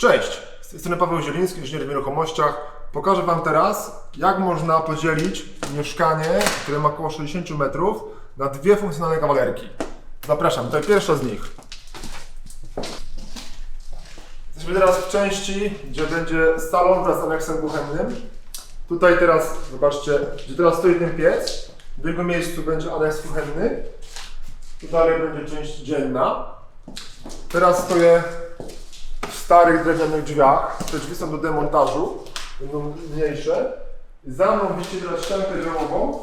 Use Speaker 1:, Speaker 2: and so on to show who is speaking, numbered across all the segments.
Speaker 1: Cześć, z tej strony Paweł Zieliński, inżynier w nieruchomościach. Pokażę Wam teraz, jak można podzielić mieszkanie, które ma około 60 metrów, na dwie funkcjonalne kawalerki. Zapraszam, to pierwsza z nich. Jesteśmy teraz w części, gdzie będzie salon wraz z aneksem kuchennym. Tutaj teraz, zobaczcie, gdzie teraz stoi ten piec, w jego miejscu będzie aneks kuchenny. Tu dalej będzie część dzienna. Teraz stoję starych drewnianych drzwiach. Te drzwi są do demontażu, będą mniejsze. Za mną teraz ściankę drzewową.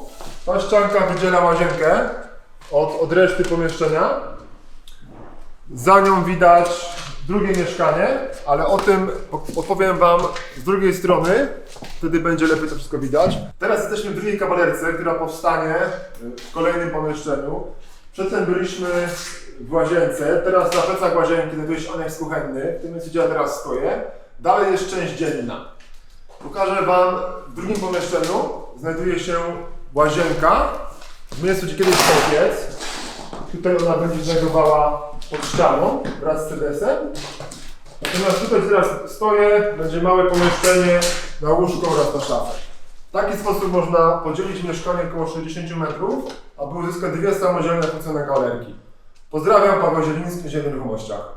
Speaker 1: Ta ścianka wydziela łazienkę od, od reszty pomieszczenia. Za nią widać drugie mieszkanie, ale o tym opowiem Wam z drugiej strony. Wtedy będzie lepiej to wszystko widać. Teraz jesteśmy w drugiej kawalerce, która powstanie w kolejnym pomieszczeniu. Przedtem byliśmy w łazience, teraz na plecach łazienki znajduje się aneks kuchenny, w tym miejscu gdzie ja teraz stoję. Dalej jest część dzienna. Pokażę Wam w drugim pomieszczeniu znajduje się łazienka, w miejscu gdzie kiedyś stał piec. Tutaj ona będzie znajdowała pod ścianą wraz z sedesem. Natomiast tutaj teraz stoję, będzie małe pomieszczenie na łóżko oraz na szafę. Taki sposób można podzielić mieszkanie około 60 metrów, aby uzyskać dwie samodzielne funkcjonalne kawalerki. Pozdrawiam, Paweł Zieliński, Zielony w Nieruchomościach.